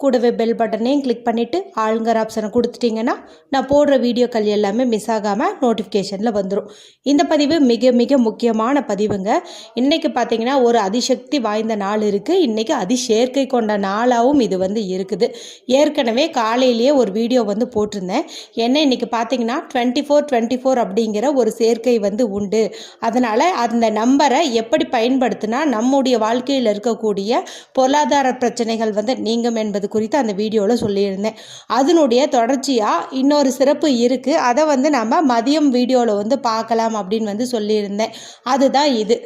கூடவே பெல் பட்டனையும் கிளிக் பண்ணிவிட்டு ஆளுங்கர் ஆப்ஷனை கொடுத்துட்டிங்கன்னா நான் போடுற வீடியோக்கள் எல்லாமே மிஸ் ஆகாமல் நோட்டிஃபிகேஷனில் வந்துடும் இந்த பதிவு மிக மிக முக்கியமான பதிவுங்க. இன்றைக்கி பார்த்தீங்கன்னா ஒரு அதிசக்தி வாய்ந்த நாள் இருக்குது இன்றைக்கி அதிசேர்க்கை கொண்ட நாளாகவும் இது வந்து இருக்குது. ஏற்கனவே காலையிலேயே ஒரு வீடியோ வந்து போட்டிருந்தேன். என்ன இன்றைக்கி பார்த்தீங்கன்னா டுவெண்ட்டி ஃபோர் டுவெண்ட்டி ஃபோர் அப்படிங்கிற ஒரு சேர்க்கை வந்து உண்டு. அதனால் அந்த நம்பரை எப்படி பயன்படுத்தினா நம்முடைய வாழ்க்கையில் இருக்கக்கூடிய பொருளாதார பிரச்சனைகள் வந்து நீங்கும் என்பது குறித்து அந்த வீடியோவில் சொல்லியிருந்தேன். அதனுடைய தொடர்ச்சியாக இன்னொரு சிறப்பு இருக்குது அதை வந்து நம்ம மதியம் வீடியோவில் வந்து பார்க்கலாம் அப்படின்னு வந்து சொல்லியிருந்தேன். அதுதான் இது.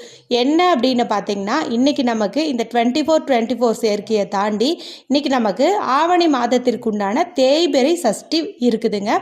என்ன அப்படின்னு பார்த்தீங்கன்னா இன்றைக்கி நமக்கு இந்த டுவெண்ட்டி ஃபோர் டுவெண்ட்டி ஃபோர் சேர்க்கையை தாண்டி இன்றைக்கி நமக்கு ஆவணி மாதத்திற்குண்டான தேய்பெறை சஷ்டி இருக்குதுங்க.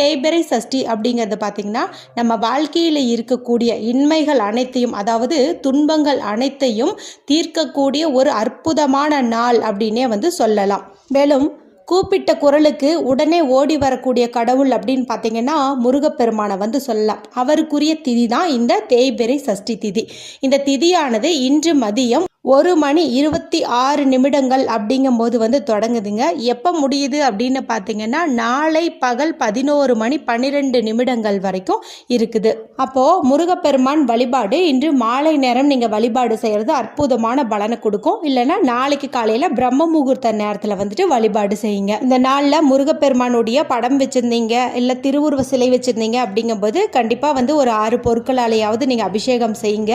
தேய்பெறை சஷ்டி அப்படிங்கிறது பார்த்திங்கன்னா நம்ம வாழ்க்கையில் இருக்கக்கூடிய இன்மைகள் அனைத்தையும் அதாவது துன்பங்கள் அனைத்தையும் தீர்க்கக்கூடிய ஒரு அற்புதமான நாள் அப்படின்னே வந்து சொல்லலாம். மேலும் கூப்பிட்ட குரலுக்கு உடனே ஓடி வரக்கூடிய கடவுள் அப்படின்னு பார்த்தீங்கன்னா முருகப்பெருமானை வந்து சொல்லலாம். அவருக்குரிய திதி தான் இந்த தேய்பிறை சஷ்டி திதி. இந்த திதியானது இன்று மதியம் ஒரு மணி இருபத்தி ஆறு நிமிடங்கள் அப்படிங்கும்போது வந்து தொடங்குதுங்க. எப்போ முடியுது அப்படின்னு பார்த்தீங்கன்னா நாளை பகல் பதினோரு மணி பன்னிரெண்டு நிமிடங்கள் வரைக்கும் இருக்குது. அப்போது முருகப்பெருமான் வழிபாடு இன்று மாலை நேரம் நீங்கள் வழிபாடு செய்கிறது அற்புதமான பலனை கொடுக்கும். இல்லைன்னா நாளைக்கு காலையில் பிரம்ம முகூர்த்த நேரத்தில் வந்துட்டு வழிபாடு செய்யுங்க. இந்த நாளில் முருகப்பெருமானுடைய படம் வச்சுருந்தீங்க இல்லை திருவுருவ சிலை வச்சுருந்தீங்க அப்படிங்கும்போது கண்டிப்பாக வந்து ஒரு ஆறு பொருட்களாலேயாவது நீங்கள் அபிஷேகம் செய்யுங்க.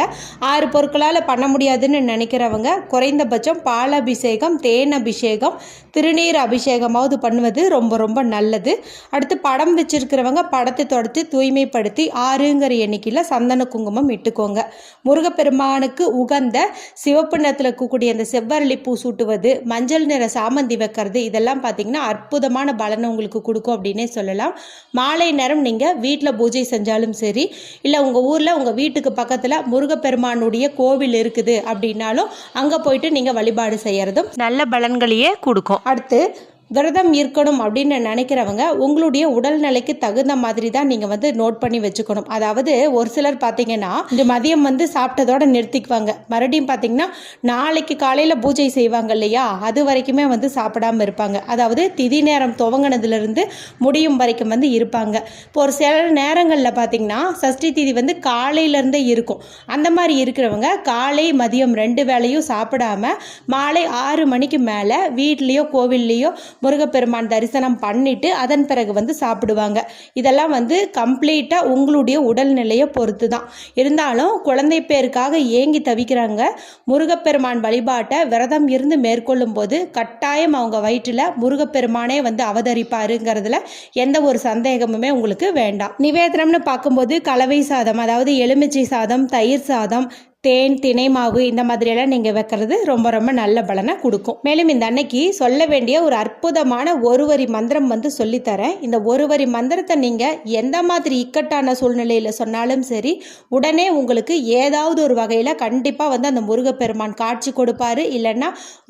ஆறு பொருட்களால் பண்ண முடியாதுன்னு நினைக்கிற இருக்கிறவங்க குறைந்தபட்சம் பால் அபிஷேகம் தேன் அபிஷேகம் திருநீர் அபிஷேகமாவது பண்ணுவது ரொம்ப ரொம்ப நல்லது. அடுத்து படம் வச்சிருக்கிறவங்க படத்தை தொடச்சி தூய்மைப்படுத்தி ஆறுங்கிற எண்ணிக்கையில் சந்தன குங்குமம் இட்டுக்கோங்க. முருகப்பெருமானுக்கு உகந்த சிவப்பு நிறத்தில் இருக்கக்கூடிய அந்த செவ்வரளி பூ சூட்டுவது மஞ்சள் நிற சாமந்தி வைக்கிறது இதெல்லாம் பார்த்தீங்கன்னா அற்புதமான பலனை உங்களுக்கு கொடுக்கும் அப்படின்னே சொல்லலாம். மாலை நேரம் நீங்கள் வீட்டில் பூஜை செஞ்சாலும் சரி இல்லை உங்கள் ஊரில் உங்கள் வீட்டுக்கு பக்கத்தில் முருகப்பெருமானுடைய கோவில் இருக்குது அப்படின்னாலும் அங்கே போயிட்டு நீங்கள் வழிபாடு செய்கிறதும் நல்ல பலன்களையே கொடுக்கும். அடுத்து விரதம் இருக்கணும் அப்படின்னு நினைக்கிறவங்க உங்களுடைய உடல்நிலைக்கு தகுந்த மாதிரி தான் நீங்கள் வந்து நோட் பண்ணி வச்சுக்கணும். அதாவது ஒரு சிலர் பார்த்தீங்கன்னா இந்த மதியம் வந்து சாப்பிட்டதோட நிறுத்திக்குவாங்க. மறுபடியும் பார்த்தீங்கன்னா நாளைக்கு காலையில் பூஜை செய்வாங்க இல்லையா? அது வரைக்குமே வந்து சாப்பிடாம இருப்பாங்க. அதாவது திதி நேரம் துவங்கினதுலேருந்து முடியும் வரைக்கும் வந்து இருப்பாங்க. இப்போ ஒரு சில நேரங்களில் பார்த்தீங்கன்னா சஷ்டி திதி வந்து காலையிலேருந்தே இருக்கும். அந்த மாதிரி இருக்கிறவங்க காலை மதியம் ரெண்டு வேளையும் சாப்பிடாம மாலை ஆறு மணிக்கு மேலே வீட்லேயோ கோவில்லையோ முருகப்பெருமான் தரிசனம் பண்ணிட்டு அதன் பிறகு வந்து சாப்பிடுவாங்க. இதெல்லாம் வந்து கம்ப்ளீட்டாக உங்களுடைய உடல்நிலையை பொறுத்து தான் இருந்தாலும் குழந்தை பேருக்காக ஏங்கி தவிக்கிறாங்க. முருகப்பெருமான் வழிபாட்டை விரதம் இருந்து மேற்கொள்ளும் போது கட்டாயம் அவங்க வயிற்றில் முருகப்பெருமானே வந்து அவதரிப்பாருங்கிறதுல எந்த ஒரு சந்தேகமுமே உங்களுக்கு வேண்டாம். நிவேதனம்னு பார்க்கும்போது கலவை சாதம் அதாவது எலுமிச்சை சாதம் தயிர் சாதம் தேன் தினை மாவு இந்த மாதிரியெல்லாம் நீங்கள் வைக்கிறது ரொம்ப ரொம்ப நல்ல பலனை கொடுக்கும். மேலும் இந்த அன்னைக்கு சொல்ல வேண்டிய ஒரு அற்புதமான ஒரு வரி மந்திரம் வந்து சொல்லித்தரேன். இந்த ஒரு வரி மந்திரத்தை நீங்கள் எந்த மாதிரி இக்கட்டான சூழ்நிலையில் சொன்னாலும் சரி உடனே உங்களுக்கு ஏதாவது ஒரு வகையில் கண்டிப்பாக வந்து அந்த முருகப்பெருமான் காட்சி கொடுப்பாரு. இல்லைன்னா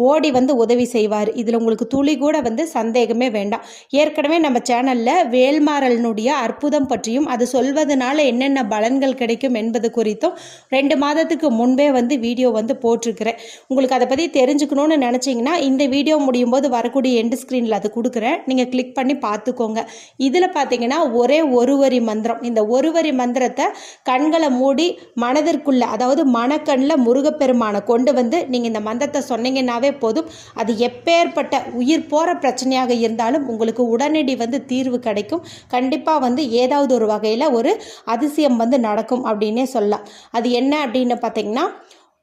ஓடி வந்து உதவி செய்வார். இதில் உங்களுக்கு துளி கூட வந்து சந்தேகமே வேண்டாம். ஏற்கனவே நம்ம சேனலில் வேல்மாறலனுடைய அற்புதம் பற்றியும் அது சொல்வதனால என்னென்ன பலன்கள் கிடைக்கும் என்பது குறித்தும் ரெண்டு மாதத்துக்கு நாளுக்கு முன்பே வந்து வீடியோ வந்து போட்டிருக்கிறேன். உங்களுக்கு அதை பற்றி தெரிஞ்சுக்கணும்னு நினச்சிங்கன்னா இந்த வீடியோ முடியும் போது வரக்கூடிய எண்டு ஸ்க்ரீனில் அது கொடுக்குறேன். நீங்கள் கிளிக் பண்ணி பார்த்துக்கோங்க. இதில் பார்த்தீங்கன்னா ஒரே ஒரு வரி மந்திரம். இந்த ஒரு வரி மந்திரத்தை கண்களை மூடி மனதிற்குள்ள அதாவது மனக்கண்ணில் முருகப்பெருமானை கொண்டு வந்து நீங்கள் இந்த மந்திரத்தை சொன்னீங்கன்னாவே போதும். அது எப்பேற்பட்ட உயிர் போகிற பிரச்சனையாக இருந்தாலும் உங்களுக்கு உடனடி வந்து தீர்வு கிடைக்கும். கண்டிப்பாக வந்து ஏதாவது ஒரு வகையில் ஒரு அதிசயம் வந்து நடக்கும் அப்படின்னே சொல்லலாம். அது என்ன அப்படின்னு பார்த்தீங்கன்னா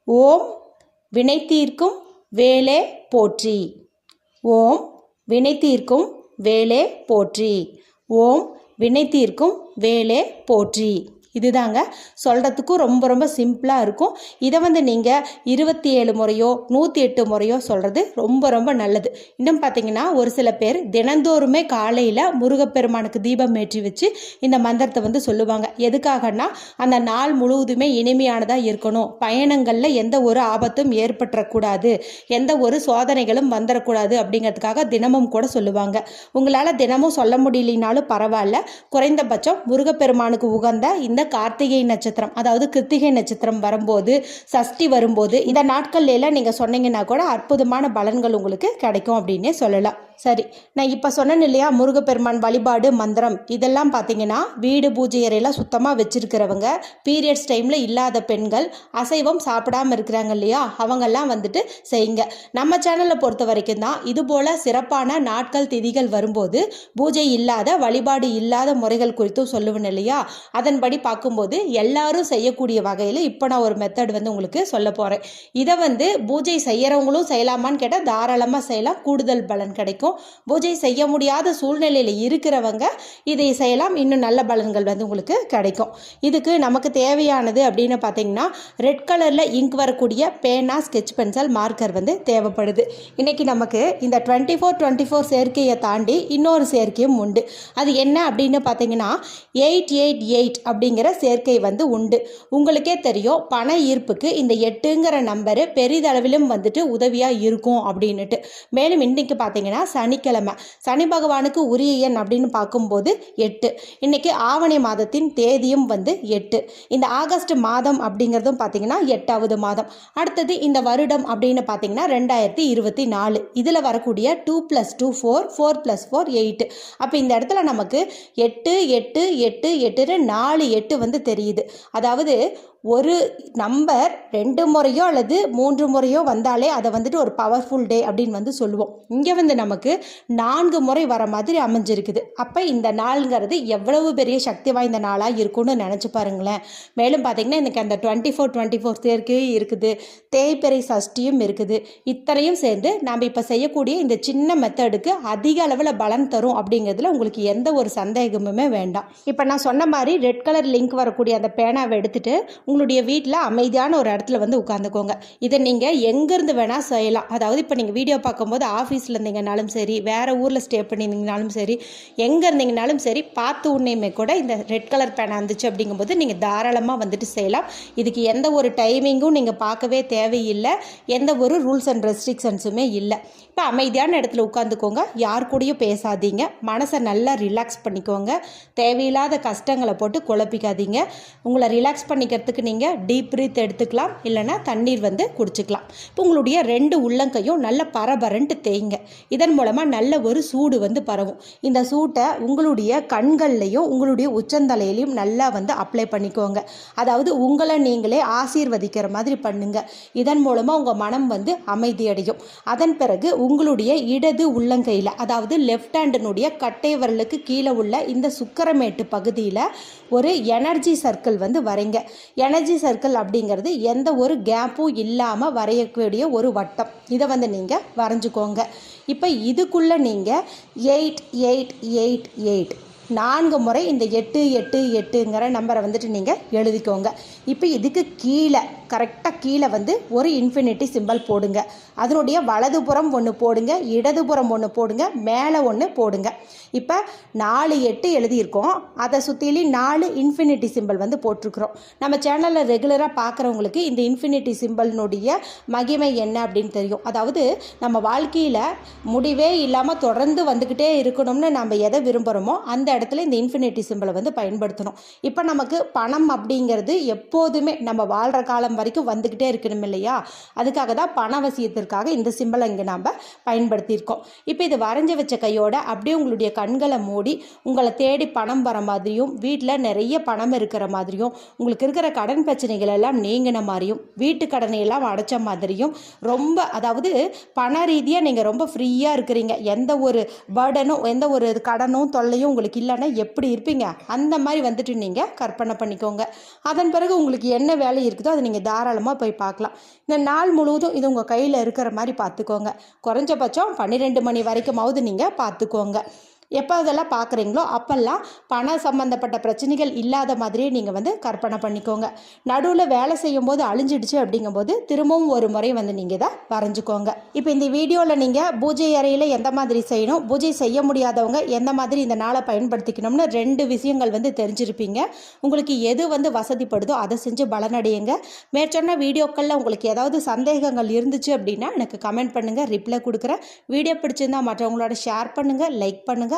ஓம் வினை தீர்க்கும் வேலே போற்றி. ஓம் வினை தீர்க்கும் வேலே போற்றி. ஓம் வினை தீர்க்கும் வேலே போற்றி. இதுதாங்க. சொல்கிறதுக்கும் ரொம்ப ரொம்ப சிம்பிளாக இருக்கும். இதை வந்து நீங்கள் இருபத்தி ஏழு முறையோ நூற்றி எட்டு முறையோ சொல்கிறது ரொம்ப ரொம்ப நல்லது. இன்னும் பார்த்தீங்கன்னா ஒரு சில பேர் தினந்தோறுமே காலையில் முருகப்பெருமானுக்கு தீபம் ஏற்றி வச்சு இந்த மந்திரத்தை வந்து சொல்லுவாங்க. எதுக்காகனா அந்த நாள் முழுவதுமே இனிமையானதாக இருக்கணும். பயணங்களில் எந்த ஒரு ஆபத்தும் ஏற்பட்டுறக்கூடாது. எந்த ஒரு சோதனைகளும் வந்துடக்கூடாது அப்படிங்கிறதுக்காக தினமும் கூட சொல்லுவாங்க. உங்களால் தினமும் சொல்ல முடியலனாலும் பரவாயில்ல. குறைந்தபட்சம் முருகப்பெருமானுக்கு உகந்த இந்த கார்த்திகை நட்சத்திரம் அதாவது கிருத்திகை நட்சத்திரம் வரும்போது சஷ்டி வரும்போது இந்த நாட்கள்ல எல்லாம் நீங்கள் சொன்னீங்கன்னா கூட அற்புதமான பலன்கள் உங்களுக்கு கிடைக்கும் அப்படின்னே சொல்லலாம். சரி நான் இப்போ சொன்னேன் இல்லையா முருகப்பெருமான் வழிபாடு மந்திரம் இதெல்லாம் பார்த்தீங்கன்னா வீடு பூஜை அறையெல்லாம் சுத்தமாக வச்சுருக்கிறவங்க பீரியட்ஸ் டைமில் இல்லாத பெண்கள் அசைவம் சாப்பிடாம இருக்கிறாங்க இல்லையா அவங்கெல்லாம் வந்துட்டு செய்யுங்க. நம்ம சேனலை பொறுத்த வரைக்கும் தான் இதுபோல் சிறப்பான நாட்கள் திதிகள் வரும்போது பூஜை இல்லாத வழிபாடு இல்லாத முறைகள் குறித்தும் சொல்லுவேன் இல்லையா அதன்படி பார்க்கும்போது எல்லாரும் செய்யக்கூடிய வகையில் இப்போ நான் ஒரு மெத்தட் வந்து உங்களுக்கு சொல்ல போகிறேன் இதை வந்து பூஜை செய்கிறவங்களும் செய்யலாமான்னு கேட்டால் தாராளமாக செய்யலாம். கூடுதல் பலன் கிடைக்கும். பூஜை செய்ய முடியாத சூழ்நிலையில் இருக்கிறவங்க இதை செய்யலாம். இன்னும் நல்ல பலன்கள் வந்து உங்களுக்கு கிடைக்கும். இதுக்கு நமக்கு தேவையானது அப்படின்னு பார்த்தீங்கன்னா ரெட் கலரில் இங்க் வரக்கூடிய பேனா ஸ்கெட்ச் பென்சில் மார்க்கர் வந்து தேவைப்படுது. இன்றைக்கி நமக்கு இந்த டுவெண்ட்டி ஃபோர் டுவெண்ட்டி ஃபோர் சேர்க்கையை தாண்டி இன்னொரு சேர்க்கையும் உண்டு. அது என்ன அப்படின்னு பார்த்தீங்கன்னா எயிட் எயிட் எயிட் அப்படிங்கிற சேர்க்கை வந்து உண்டு. உங்களுக்கே தெரியும் பண ஈர்ப்புக்கு இந்த எட்டுங்கிற நம்பரு பெரிதளவிலும் வந்துட்டு உதவியாக இருக்கும் அப்படின்னுட்டு. மேலும் இன்றைக்கி பார்த்தீங்கன்னா சனிக்கிழமை. சனி பகவானுக்கு உரிய எண் அப்படின்னு பார்க்கும்போது எட்டு. இன்றைக்கி ஆவணி மாதத்தின் தேதியும் வந்து எட்டு. இந்த ஆகஸ்ட் மாதம் அப்படிங்கிறதும் பார்த்தீங்கன்னா எட்டாவது மாதம். அடுத்தது இந்த வருடம் அப்படின்னு பார்த்தீங்கன்னா ரெண்டாயிரத்தி இருபத்தி நாலு. இதில் வரக்கூடிய two plus two four four plus four eight அப்போ இந்த இடத்துல நமக்கு எட்டு எட்டு எட்டு எட்டுன்னு நாலு எட்டு வந்து தெரியுது. அதாவது ஒரு நம்பர் ரெண்டு முறையோ அல்லது மூன்று முறையோ வந்தாலே அதை வந்துட்டு ஒரு பவர்ஃபுல் டே அப்படின்னு வந்து சொல்லுவோம். இங்கே வந்து நமக்கு நான்கு முறை வர மாதிரி அமைஞ்சிருக்குது. அப்போ இந்த நாளுங்கிறது எவ்வளவு பெரிய சக்தி வாய்ந்த நாளாக இருக்கும்னு நினச்சி பாருங்களேன். மேலும் பார்த்திங்கன்னா எனக்கு அந்த டுவெண்ட்டி ஃபோர் டுவெண்ட்டி ஃபோர் சேர்க்கையும் இருக்குது. தேய்பெறை சஷ்டியும் இருக்குது. இத்தனையும் சேர்ந்து நாம் இப்போ செய்யக்கூடிய இந்த சின்ன மெத்தடுக்கு அதிக அளவில் பலன் தரும் அப்படிங்கிறதுல உங்களுக்கு எந்த ஒரு சந்தேகமுமே வேண்டாம். இப்போ நான் சொன்ன மாதிரி ரெட் கலர் லிங்க் வரக்கூடிய அந்த பேனாவை எடுத்துகிட்டு உங்களுடைய வீட்டில் அமைதியான ஒரு இடத்துல வந்து உட்காந்துக்கோங்க. இதை நீங்கள் எங்கேருந்து வேணால் செய்யலாம். அதாவது இப்போ நீங்கள் வீடியோ பார்க்கும்போது ஆஃபீஸில் இருந்தீங்கனாலும் சரி வேறு ஊரில் ஸ்டே பண்ணியிருந்தீங்கனாலும் சரி எங்கே இருந்தீங்கனாலும் சரி பார்த்து உன்னையுமே கூட இந்த ரெட் கலர் பேனா இருந்துச்சு அப்படிங்கும்போது நீங்கள் தாராளமாக வந்துட்டு செய்யலாம். இதுக்கு எந்த ஒரு டைமிங்கும் நீங்கள் பார்க்கவே தேவையில்லை. எந்த ஒரு ரூல்ஸ் அண்ட் ரெஸ்ட்ரிக்ஷன்ஸுமே இல்லை. இப்போ அமைதியான இடத்துல உட்காந்துக்கோங்க. யார் கூடயும் பேசாதீங்க. மனசை நல்லா ரிலாக்ஸ் பண்ணிக்கோங்க. தேவையில்லாத கஷ்டங்களை போட்டு குழப்பிக்காதீங்க. உங்களை ரிலாக்ஸ் பண்ணிக்கிறதுக்கு நீங்கள் டீப் ப்ரீத் எடுத்துக்கலாம். இல்லைன்னா தண்ணீர் வந்து குடிச்சிக்கலாம். இப்போ உங்களுடைய ரெண்டு உள்ளங்கையும் நல்ல பரபரன்ட்டு தேய்ங்க. இதன் மூலமாக நல்ல ஒரு சூடு வந்து பரவும். இந்த சூட்டை உங்களுடைய கண்கள்லையும் உங்களுடைய உச்சந்தலையிலையும் நல்லா வந்து அப்ளை பண்ணிக்கோங்க. அதாவது உங்களை நீங்களே ஆசீர்வதிக்கிற மாதிரி பண்ணுங்க. இதன் மூலமாக உங்கள் மனம் வந்து அமைதியடையும். அதன் பிறகு உங்களுடைய இடது உள்ளங்கையில் அதாவது லெஃப்ட் ஹேண்டினுடைய கட்டை விரலுக்கு கீழே உள்ள இந்த சுக்கரமேட்டு பகுதியில் ஒரு எனர்ஜி சர்க்கிள் வந்து வரைங்க. எனர்ஜி சர்க்கிள் அப்படிங்கிறது எந்த ஒரு கேப்பும் இல்லாமல் வரையக்கூடிய ஒரு வட்டம். இதை வந்து நீங்கள் வரைஞ்சிக்கோங்க. இப்போ இதுக்குள்ளே நீங்கள் எயிட் எயிட் எயிட் எயிட் நான்கு முறை இந்த எட்டு எட்டு எட்டுங்கிற நம்பரை வந்துட்டு நீங்கள் எழுதிக்கோங்க. இப்போ இதுக்கு கீழே கரெக்டாக கீழே வந்து ஒரு இன்ஃபினிட்டி சிம்பல் போடுங்க. அதனுடைய வலதுபுறம் ஒன்று போடுங்க இடதுபுறம் ஒன்று போடுங்க மேலே ஒன்று போடுங்க. இப்போ நாலு எட்டு எழுதியிருக்கோம். அதை சுற்றிலையும் நாலு இன்ஃபினிட்டி சிம்பல் வந்து போட்டிருக்கிறோம். நம்ம சேனலில் ரெகுலராக பார்க்குறவங்களுக்கு இந்த இன்ஃபினிட்டி சிம்பல்னுடைய மகிமை என்ன அப்படின்னு தெரியும். அதாவது நம்ம வாழ்க்கையில் முடிவே இல்லாமல் தொடர்ந்து வந்துக்கிட்டே இருக்கணும்னு நம்ம எதை விரும்புகிறோமோ அந்த இடத்துல இந்த இன்ஃபினிட்டி சிம்பிளை வந்து பயன்படுத்தணும். இப்போ நமக்கு பணம் அப்படிங்கிறது எப்போதுமே நம்ம வாழ்கிற காலம் வரைக்கும் வந்துக்கிட்டே இருக்கணும் இல்லையா? அதுக்காக தான் பண அவசியத்திற்காக இந்த சிம்பிளை இங்கே நாம் பயன்படுத்தியிருக்கோம். இப்போ இது வரைஞ்சி வச்ச கையோட அப்படியே உங்களுடைய கண்களை மூடி உங்களை தேடி பணம் வர மாதிரியும் வீட்டில் நிறைய பணம் இருக்கிற மாதிரியும் உங்களுக்கு இருக்கிற கடன் பிரச்சனைகள் எல்லாம் நீங்கின மாதிரியும் வீட்டு கடனை எல்லாம் அடைச்ச மாதிரியும் ரொம்ப அதாவது பண ரீதியாக நீங்கள் ரொம்ப ஃப்ரீயாக இருக்கிறீங்க. எந்த ஒரு பேர்டனும் எந்த ஒரு கடனும் தொல்லையும் உங்களுக்கு இல்லைன்னா எப்படி இருப்பீங்க? அந்த மாதிரி வந்துட்டு நீங்கள் கற்பனை பண்ணிக்கோங்க. அதன் பிறகு உங்களுக்கு என்ன வேலை இருக்குதோ அதை நீங்கள் தாராளமாக போய் பார்க்கலாம். இந்த நாள் முழுவதும் இது உங்கள் கையில் இருக்கிற மாதிரி பார்த்துக்கோங்க. குறைஞ்சபட்சம் பன்னிரெண்டு மணி வரைக்குமாவது நீங்கள் பார்த்துக்கோங்க. எப்போ அதெல்லாம் பார்க்குறீங்களோ அப்போல்லாம் பண சம்மந்தப்பட்ட பிரச்சனைகள் இல்லாத மாதிரியே நீங்கள் வந்து கற்பனை பண்ணிக்கோங்க. நடுவில் வேலை செய்யும் போது அழிஞ்சிடுச்சு அப்படிங்கும்போது திரும்பவும் ஒரு முறை வந்து நீங்கள் இதை வரைஞ்சிக்கோங்க. இப்போ இந்த வீடியோவில் நீங்கள் பூஜை அறையில் எந்த மாதிரி செய்யணும் பூஜை செய்ய முடியாதவங்க எந்த மாதிரி இந்த நாளை பயன்படுத்திக்கணும்னு ரெண்டு விஷயங்கள் வந்து தெரிஞ்சிருப்பீங்க. உங்களுக்கு எது வந்து வசதிப்படுதோ அதை செஞ்சு பலனடையுங்க. மேற்சொன்ன வீடியோக்களில் உங்களுக்கு ஏதாவது சந்தேகங்கள் இருந்துச்சு அப்படின்னா எனக்கு கமெண்ட் பண்ணுங்கள் ரிப்ளை கொடுக்குறேன். வீடியோ பிடிச்சிருந்தா மற்றவங்களோட ஷேர் பண்ணுங்கள் லைக் பண்ணுங்கள்